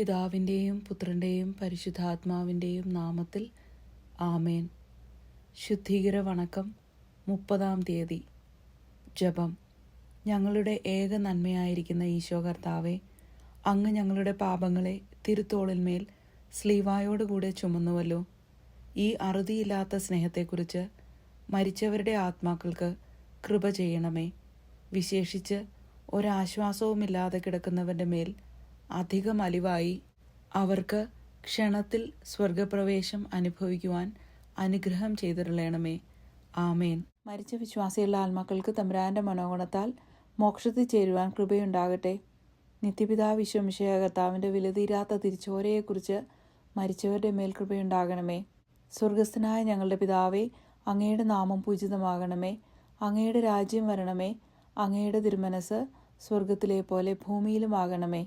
പിതാവിന്റെയും പുത്രന്റെയും പരിശുദ്ധാത്മാവിന്റെയും നാമത്തിൽ ആമേൻ. ശുദ്ധീകര വണക്കം മുപ്പതാം തീയതി. ജപം. ഞങ്ങളുടെ ഏക നന്മയായിരിക്കുന്ന ഈശോ കർത്താവെ അങ്ങ് ഞങ്ങളുടെ പാപങ്ങളെ തിരുത്തോളിന്മേൽ സ്ലീവായോടുകൂടെ ചുമന്നുവല്ലോ. ഈ അറുതിയില്ലാത്ത സ്നേഹത്തെക്കുറിച്ച് മരിച്ചവരുടെ ആത്മാക്കൾക്ക് കൃപ ചെയ്യണമേ. വിശേഷിച്ച് ഒരാശ്വാസവുമില്ലാതെ കിടക്കുന്നവന്റെ മേൽ അധികം അലിവായി അവർക്ക് ക്ഷണത്തിൽ സ്വർഗപ്രവേശം അനുഭവിക്കുവാൻ അനുഗ്രഹം ചെയ്തിരളയണമേ. ആമേൻ. മരിച്ച വിശ്വാസിയുള്ള ആത്മാക്കൾക്ക് തമ്പുരാന്റെ മനോഗുണത്താൽ മോക്ഷത്തിൽ ചേരുവാൻ കൃപയുണ്ടാകട്ടെ. നിത്യപിതാ വിശ്വമിഷയ കർത്താവിന്റെ വിലതീരാത്ത തിരിച്ചോരയെക്കുറിച്ച് മരിച്ചവരുടെ മേൽ കൃപയുണ്ടാകണമേ. സ്വർഗസ്ഥനായ ഞങ്ങളുടെ പിതാവേ അങ്ങയുടെ നാമം പൂജിതമാകണമേ. അങ്ങയുടെ രാജ്യം വരണമേ. അങ്ങയുടെ തിരുമനസ് സ്വർഗത്തിലെ പോലെ ഭൂമിയിലുമാകണമേ.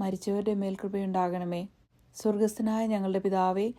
മരിച്ചവരുടെ മേൽ കൃപയുണ്ടാകണമേ സ്വർഗസ്ഥനായ ഞങ്ങളുടെ പിതാവേ